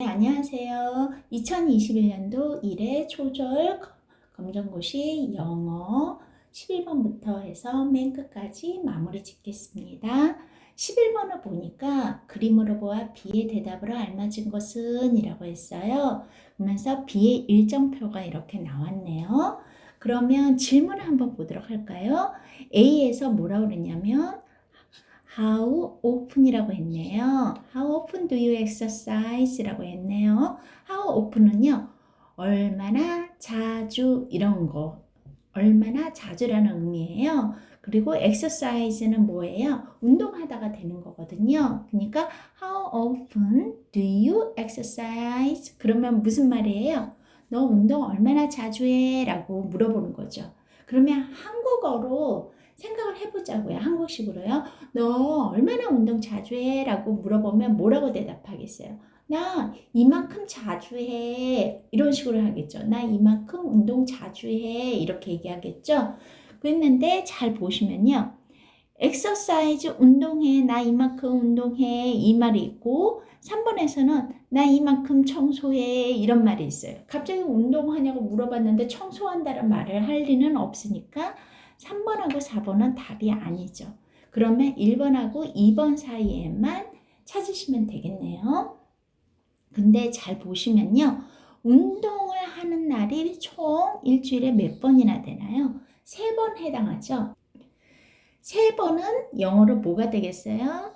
네, 안녕하세요. 2021년도 1회 초절 검정고시 영어 11번부터 해서 맨 끝까지 마무리 짓겠습니다. 11번을 보니까 그림으로 보아 B의 대답으로 알맞은 것은 이라고 했어요. 그러면서 B의 일정표가 이렇게 나왔네요. 그러면 질문을 한번 보도록 할까요? A에서 뭐라고 그랬냐면 How often이라고 했네요. How often do you exercise? 라고 했네요. How often은요, 얼마나 자주 이런 거, 얼마나 자주라는 의미예요. 그리고 exercise는 뭐예요? 운동하다가 되는 거거든요. 그러니까 how often do you exercise? 그러면 무슨 말이에요? 너 운동 얼마나 자주 해? 라고 물어보는 거죠. 그러면 한국어로 생각을 해보자고요. 한국식으로요. 너 얼마나 운동 자주 해? 라고 물어보면 뭐라고 대답하겠어요? 나 이만큼 자주 해. 이런 식으로 하겠죠. 나 이만큼 운동 자주 해. 이렇게 얘기하겠죠. 그랬는데 잘 보시면요. 엑서사이즈 운동해. 나 이만큼 운동해. 이 말이 있고 3번에서는 나 이만큼 청소해. 이런 말이 있어요. 갑자기 운동하냐고 물어봤는데 청소한다는 말을 할 리는 없으니까 3번하고 4번은 답이 아니죠. 그러면 1번하고 2번 사이에만 찾으시면 되겠네요. 근데 잘 보시면요. 운동을 하는 날이 총 일주일에 몇 번이나 되나요? 세 번 해당하죠. 세 번은 영어로 뭐가 되겠어요?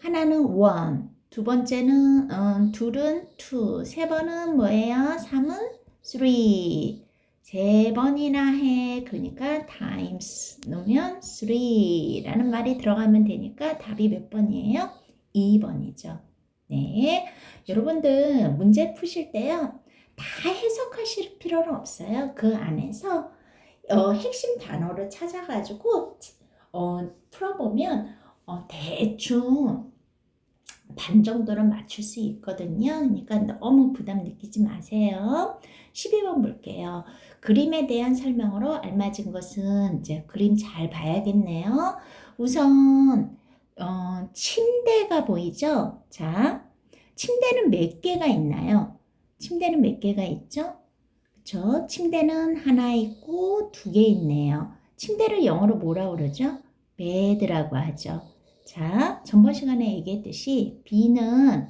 하나는 one, 두 번째는 음, 둘은 two, 세 번은 뭐예요? 삼은 three, 세 번이나 해. 그러니까 times 넣으면 3라는 말이 들어가면 되니까 답이 몇 번이에요? 2번이죠. 네. 여러분들 문제 푸실 때요. 다 해석하실 필요는 없어요. 그 안에서 어, 핵심 단어를 찾아가지고 어, 풀어보면 어, 대충 반 정도는 맞출 수 있거든요. 그러니까 너무 부담 느끼지 마세요. 12번 볼게요. 그림에 대한 설명으로 알맞은 것은 이제 그림 잘 봐야겠네요. 우선 어, 침대가 보이죠? 자, 침대는 몇 개가 있나요? 침대는 몇 개가 있죠? 그렇죠? 침대는 하나 있고 두 개 있네요. 침대를 영어로 뭐라 그러죠? 베드라고 하죠. 자, 전번 시간에 얘기했듯이 B는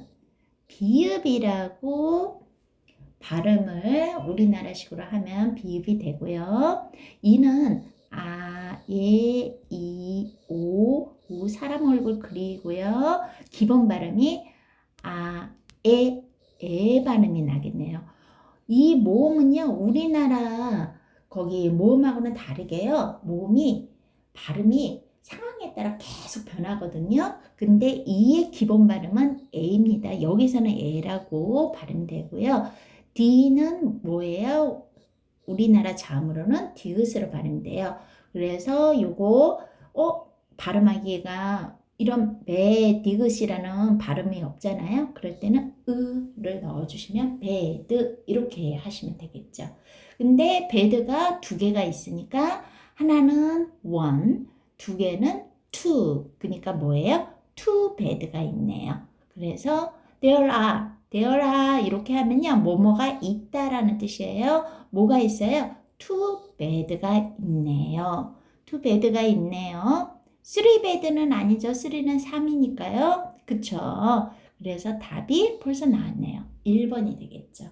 비읍이라고 발음을 우리나라식으로 하면 비읍이 되고요. 이는 아, 예, 이, 오, 우 사람 얼굴 그리고요. 기본 발음이 아, 에, 에 발음이 나겠네요. 이 모음은요, 우리나라 거기 모음하고는 다르게요. 모음이 발음이 상황에 따라 계속 변하거든요. 근데 이의 기본 발음은 A입니다. 여기서는 A라고 발음되고요. D는 뭐예요? 우리나라 자음으로는 디귿으로 발음돼요. 그래서 요거 어 발음하기가 이런 배 디귿이라는 발음이 없잖아요. 그럴 때는 으를 넣어주시면 베드 이렇게 하시면 되겠죠. 근데 베드가 두 개가 있으니까 하나는 one, 두 개는 two. 그러니까 뭐예요? two bed가 있네요. 그래서 there are, there are 이렇게 하면요. 뭐뭐가 있다라는 뜻이에요. 뭐가 있어요? two bed가 있네요. two bed가 있네요. three bed는 아니죠. 3는 3이니까요. 그쵸? 그래서 답이 벌써 나왔네요. 1번이 되겠죠.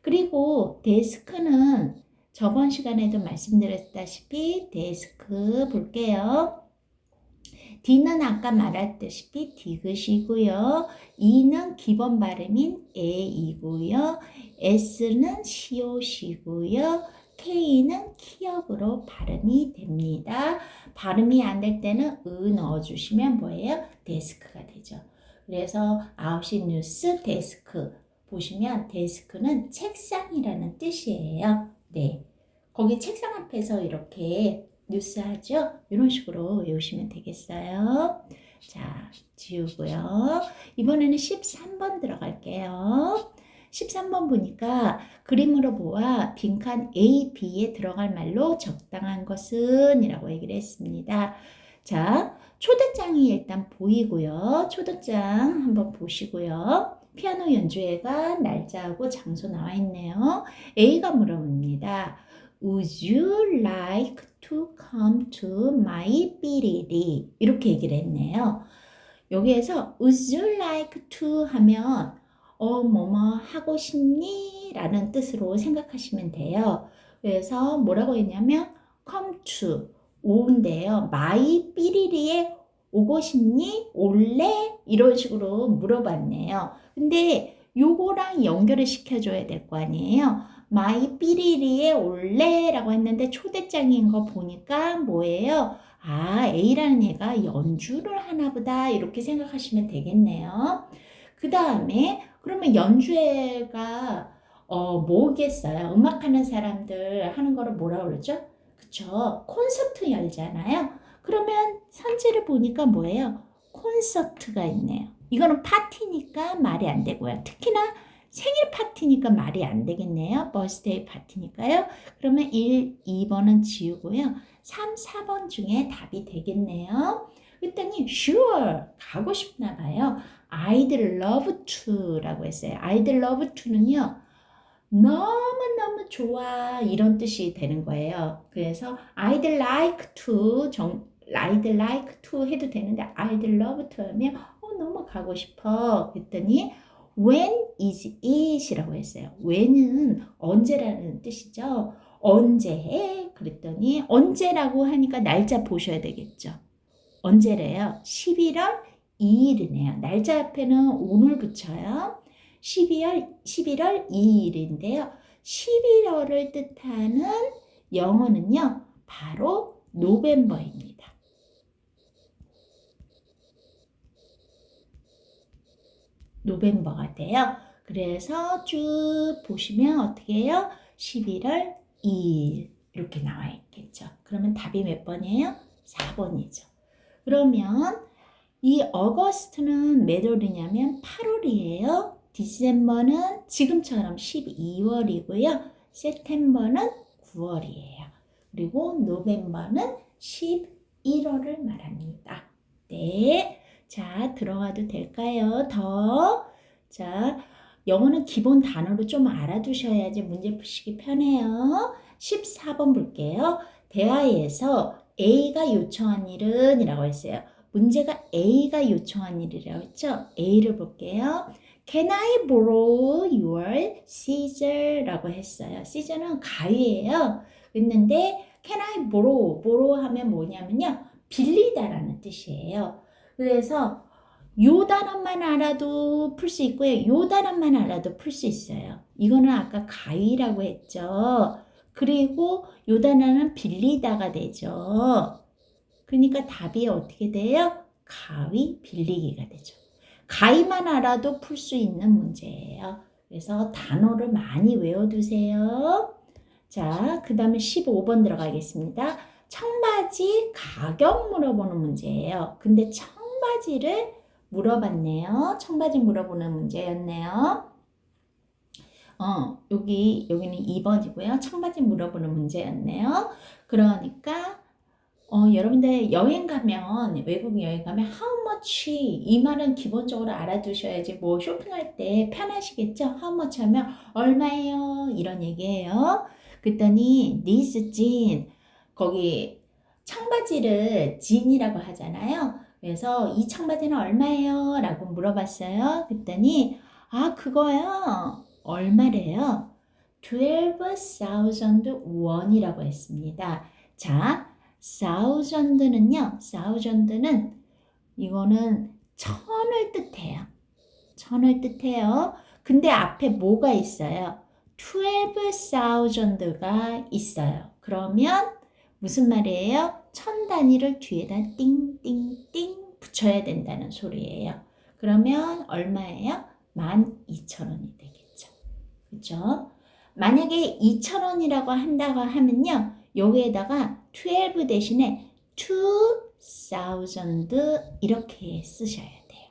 그리고 데스크는 저번 시간에도 말씀드렸다시피 데스크 볼게요. D는 아까 말했다시피 디귿이고요. E는 기본 발음인 에이고요. S는 시옷이고요. K는 키역으로 발음이 됩니다. 발음이 안 될 때는 으 넣어주시면 뭐예요? 데스크가 되죠. 그래서 9시 뉴스 데스크 보시면 데스크는 책상이라는 뜻이에요. 네. 거기 책상 앞에서 이렇게 뉴스 하죠? 이런 식으로 외우시면 되겠어요. 자, 지우고요. 이번에는 13번 들어갈게요. 13번 보니까 그림으로 보아 빈칸 A, B에 들어갈 말로 적당한 것은 이라고 얘기를 했습니다. 자, 초대장이 일단 보이고요. 초대장 한번 보시고요. 피아노 연주회가 날짜하고 장소 나와 있네요. A가 물어봅니다. Would you like to come to my 삐리리? 이렇게 얘기를 했네요. 여기에서 Would you like to 하면 어, 뭐뭐 하고 싶니? 라는 뜻으로 생각하시면 돼요. 그래서 뭐라고 했냐면 come to 오인데요. 마이 삐리리에 오고 싶니? 올래? 이런 식으로 물어봤네요. 근데 요거랑 연결을 시켜줘야 될 거 아니에요. 마이 삐리리에 올래? 라고 했는데 초대장인 거 보니까 뭐예요? 아, A라는 얘가 연주를 하나 보다. 이렇게 생각하시면 되겠네요. 그 다음에 그러면 연주회가 어, 뭐겠어요? 음악하는 사람들 하는 거를 뭐라 그러죠? 그쵸? 콘서트 열잖아요. 그러면 선지를 보니까 뭐예요? 콘서트가 있네요. 이거는 파티니까 말이 안 되고요. 특히나 생일 파티니까 말이 안 되겠네요. 버스데이 파티니까요. 그러면 1, 2번은 지우고요. 3, 4번 중에 답이 되겠네요. 그랬더니 sure 가고 싶나 봐요. I'd love to라고 했어요. I'd love to는요. 너무너무 좋아 이런 뜻이 되는 거예요. 그래서 I'd like to 정, I'd like to 해도 되는데 I'd love to 하면 어, 너무 가고 싶어. 그랬더니 when is it이라고 했어요. when은 언제라는 뜻이죠. 언제 해? 그랬더니 언제라고 하니까 날짜 보셔야 되겠죠. 언제래요? 11월 2일이네요. 날짜 앞에는 오늘 붙여요. 12월 11월 2일인데요. 11월을 뜻하는 영어는요. 바로 노벰버입니다. 노벰버가 돼요. 그래서 쭉 보시면 어떻게 해요? 11월 2일 이렇게 나와 있겠죠. 그러면 답이 몇 번이에요? 4번이죠. 그러면 이 어거스트는 몇 월이냐면 8월이에요. 디셈버는 지금처럼 12월이고요. 세템버는 9월이에요. 그리고 노벰버는 11월을 말합니다. 네. 자, 들어가도 될까요? 더. 자, 영어는 기본 단어로 좀 알아두셔야지 문제 푸시기 편해요. 14번 볼게요. 대화에서 A가 요청한 일은 이라고 했어요. 문제가 A가 요청한 일이라고 했죠. A를 볼게요. Can I borrow your scissor? 라고 했어요. scissor는 가위예요. 했는데 can I borrow? borrow 하면 뭐냐면요. 빌리다라는 뜻이에요. 그래서 요 단어만 알아도 풀 수 있고요. 요 단어만 알아도 풀 수 있어요. 이거는 아까 가위라고 했죠. 그리고 요 단어는 빌리다가 되죠. 그러니까 답이 어떻게 돼요? 가위 빌리기가 되죠. 가위만 알아도 풀 수 있는 문제예요. 그래서 단어를 많이 외워두세요. 자, 그 다음에 15번 들어가겠습니다. 청바지 가격 물어보는 문제예요. 근데 청 바지를 물어봤네요. 청바지 물어보는 문제였네요. 어, 여기, 여기는 2번이고요. 청바지 물어보는 문제였네요. 그러니까, 어, 여러분들 여행 가면, 외국 여행 가면 how much 이 말은 기본적으로 알아두셔야지 뭐 쇼핑할 때 편하시겠죠? how much 하면 얼마예요? 이런 얘기예요. 그랬더니 this jean 거기 청바지를 진이라고 하잖아요. 그래서 이 청바지는 얼마예요? 라고 물어봤어요. 그랬더니 아 그거요 얼마래요? 12,000 원이라고 했습니다. 자, thousand는요, thousand는 이거는 천을 뜻해요. 천을 뜻해요. 근데 앞에 뭐가 있어요? 12,000가 있어요. 그러면 무슨 말이에요? 천 단위를 뒤에다 띵띵띵 붙여야 된다는 소리예요. 그러면 얼마예요? 12,000원이 되겠죠. 그죠? 만약에 2,000원이라고 한다고 하면요. 여기에다가 12 대신에 2,000 이렇게 쓰셔야 돼요.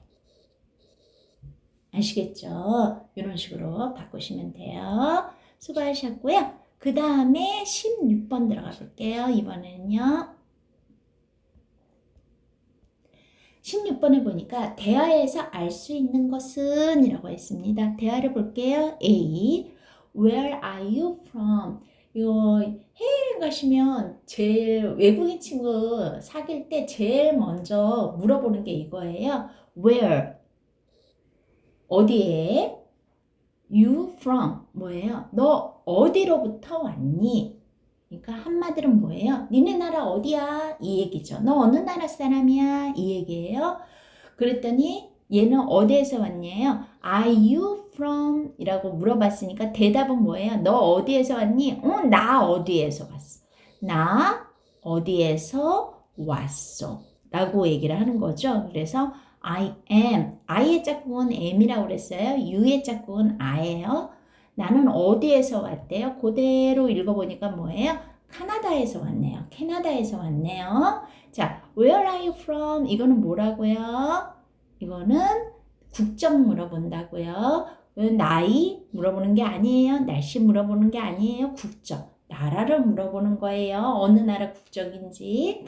아시겠죠? 이런 식으로 바꾸시면 돼요. 수고하셨고요. 그 다음에 16번 들어가 볼게요. 이번에는요. 16번에 보니까 대화에서 알 수 있는 것은 이라고 했습니다. 대화를 볼게요. A. Where are you from? 이거 해외여행 가시면 제일 외국인 친구 사귈 때 제일 먼저 물어보는 게 이거예요. Where? 어디에? You from? 뭐예요? 너 어디로부터 왔니? 그러니까 한마디로 뭐예요? 니네 나라 어디야? 이 얘기죠. 너 어느 나라 사람이야? 이 얘기예요. 그랬더니 얘는 어디에서 왔냐요? Are you from? 이라고 물어봤으니까 대답은 뭐예요? 너 어디에서 왔니? 어, 나 어디에서 왔어. 나 어디에서 왔어. 라고 얘기를 하는 거죠. 그래서 I am. I의 짝꿍은 am이라고 그랬어요. You의 짝꿍은 I예요. 나는 어디에서 왔대요? 그대로 읽어보니까 뭐예요? 카나다에서 왔네요. 캐나다에서 왔네요. 자, where are you from? 이거는 뭐라고요? 이거는 국적 물어본다고요. 나이 물어보는 게 아니에요. 날씨 물어보는 게 아니에요. 국적. 나라를 물어보는 거예요. 어느 나라 국적인지.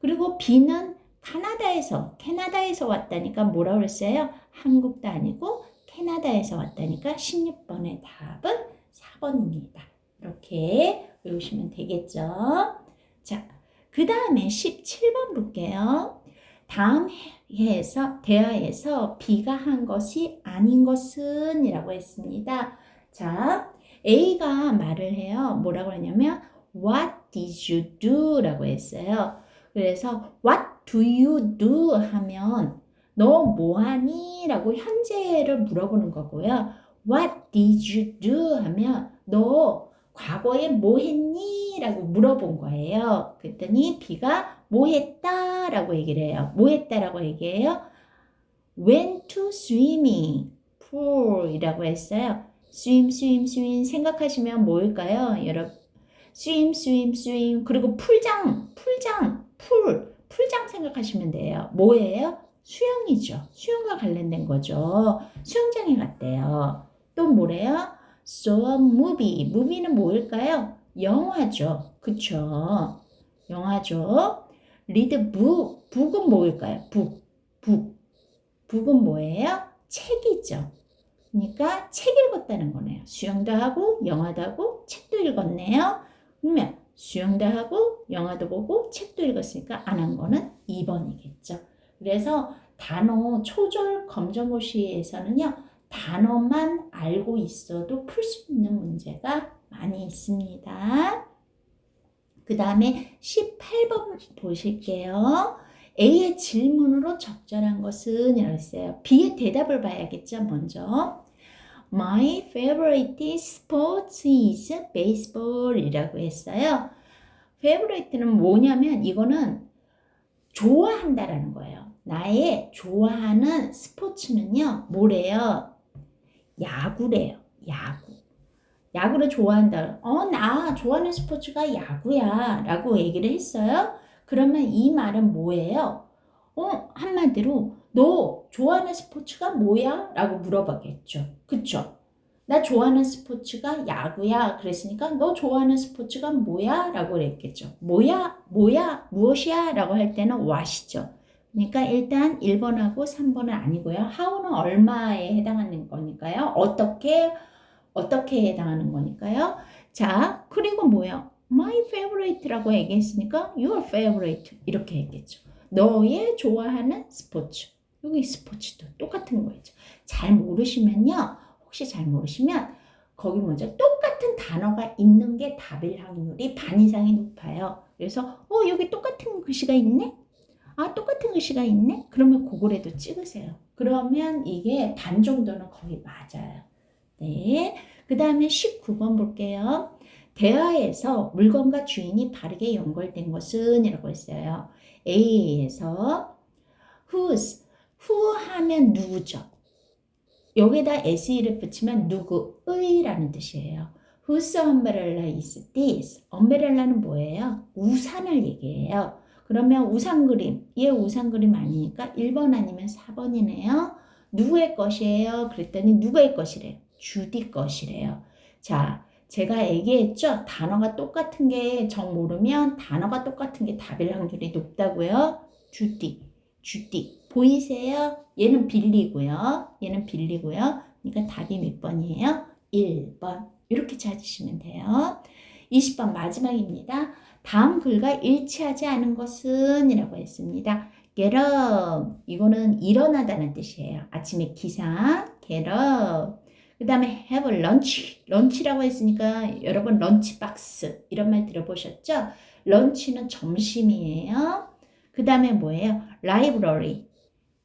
그리고 B는 카나다에서, 캐나다에서 왔다니까 뭐라 그랬어요? 한국도 아니고 캐나다에서 왔다니까 16번의 답은 4번입니다. 이렇게 외우시면 되겠죠. 자, 그 다음에 17번 볼게요. 다음 해에서, 대화에서 B가 한 것이 아닌 것은 이라고 했습니다. 자, A가 말을 해요. 뭐라고 하냐면, What did you do? 라고 했어요. 그래서, What do you do? 하면, 너 뭐하니? 라고 현재를 물어보는 거고요. What did you do? 하면 너 과거에 뭐 했니? 라고 물어본 거예요. 그랬더니 B가 뭐 했다? 라고 얘기를 해요. 뭐 했다? 라고 얘기해요. Went to swimming pool 이라고 했어요. swim, swim, swim 생각하시면 뭘까요? 여러분 swim, swim, swim 그리고 풀장, 풀장, 풀, 풀장 생각하시면 돼요. 뭐예요? 수영이죠. 수영과 관련된 거죠. 수영장에 갔대요. 또 뭐래요? So movie. movie는 뭘까요? 영화죠. 그쵸? 영화죠. read book. book은 뭘까요? book. book. book은 뭐예요? 책이죠. 그러니까 책 읽었다는 거네요. 수영도 하고 영화도 하고 책도 읽었네요. 그러면 수영도 하고 영화도 보고 책도 읽었으니까 안 한 거는 2번이겠죠. 그래서 단어 초절 검정고시에서는요 단어만 알고 있어도 풀 수 있는 문제가 많이 있습니다. 그 다음에 18번 보실게요. A의 질문으로 적절한 것은 이랬어요. B의 대답을 봐야겠죠, 먼저. My favorite sport is baseball 이라고 했어요. favorite는 뭐냐면 이거는 좋아한다라는 거예요. 나의 좋아하는 스포츠는요, 뭐래요? 야구래요. 야구. 야구를 좋아한다. 어, 나 좋아하는 스포츠가 야구야. 라고 얘기를 했어요. 그러면 이 말은 뭐예요? 어, 한마디로, 너 좋아하는 스포츠가 뭐야? 라고 물어보겠죠. 그쵸? 나 좋아하는 스포츠가 야구야. 그랬으니까 너 좋아하는 스포츠가 뭐야? 라고 그랬겠죠. 뭐야? 뭐야? 무엇이야? 라고 할 때는 what이죠. 그러니까 일단 1번하고 3번은 아니고요. how는 얼마에 해당하는 거니까요. 어떻게, 어떻게 해당하는 거니까요. 자, 그리고 뭐야? my favorite라고 얘기했으니까 your favorite 이렇게 얘기했죠. 너의 좋아하는 스포츠. 여기 스포츠도 똑같은 거죠. 잘 모르시면요. 혹시 잘 모르시면 거기 먼저 똑같은 단어가 있는 게 답일 확률이 반 이상이 높아요. 그래서 어 여기 똑같은 글씨가 있네? 아 똑같은 글씨가 있네? 그러면 그거라도 찍으세요. 그러면 이게 반 정도는 거의 맞아요. 네. 그 다음에 19번 볼게요. 대화에서 물건과 주인이 바르게 연결된 것은 이라고 했어요. A에서 whose, who 하면 누구죠? 여기다 se를 붙이면 누구의라는 뜻이에요. Whose umbrella is this? umbrella는 뭐예요? 우산을 얘기해요. 그러면 우산 그림, 얘 우산 그림 아니니까 1번 아니면 4번이네요. 누구의 것이에요? 그랬더니 누구의 것이래요? 주디 것이래요. 자, 제가 얘기했죠? 단어가 똑같은 게 정 모르면 단어가 똑같은 게 답일 확률이 높다고요. 주디, 주디. 보이세요? 얘는 빌리고요. 얘는 빌리고요. 그러니까 답이 몇 번이에요? 1번. 이렇게 찾으시면 돼요. 20번 마지막입니다. 다음 글과 일치하지 않은 것은 이라고 했습니다. get up. 이거는 일어나다는 뜻이에요. 아침에 기상. get up. 그 다음에 have a lunch. 런치라고 했으니까 여러분 런치 박스 이런 말 들어보셨죠? 런치는 점심이에요. 그 다음에 뭐예요? library.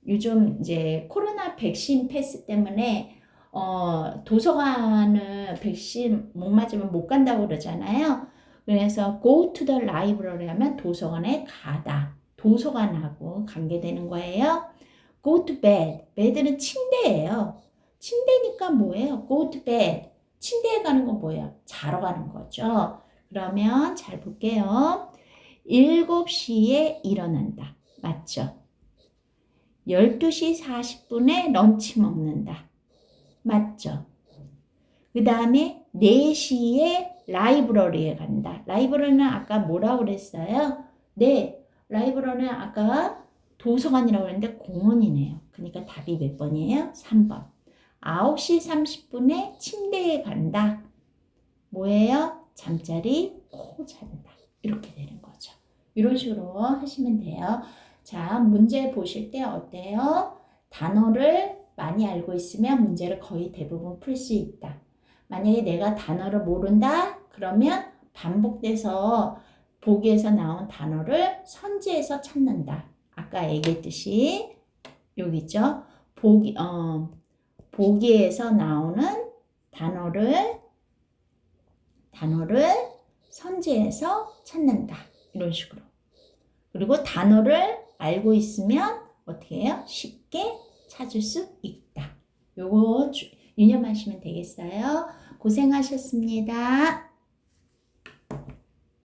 요즘 이제 코로나 백신 패스 때문에 어, 도서관을 백신 못 맞으면 못 간다고 그러잖아요. 그래서 go to the library 하면 도서관에 가다. 도서관하고 관계되는 거예요. go to bed. bed는 침대예요. 침대니까 뭐예요? go to bed. 침대에 가는 건 뭐예요? 자러 가는 거죠. 그러면 잘 볼게요. 7시에 일어난다. 맞죠? 12시 40분에 런치 먹는다. 맞죠? 그 다음에 4시에 라이브러리에 간다. 라이브러리는 아까 뭐라고 그랬어요? 네, 라이브러리는 아까 도서관이라고 했는데 공원이네요. 그러니까 답이 몇 번이에요? 3번. 9시 30분에 침대에 간다. 뭐예요? 잠자리 코 잔다. 이렇게 되는 거죠. 이런 식으로 하시면 돼요. 자, 문제 보실 때 어때요? 단어를 많이 알고 있으면 문제를 거의 대부분 풀 수 있다. 만약에 내가 단어를 모른다? 그러면 반복돼서 보기에서 나온 단어를 선지에서 찾는다. 아까 얘기했듯이 여기 있죠? 보기, 어, 보기에서 나오는 단어를 단어를 선지에서 찾는다. 이런 식으로. 그리고 단어를 알고 있으면 어떻게 해요? 쉽게 찾을 수 있다. 요거 주- 유념하시면 되겠어요. 고생하셨습니다.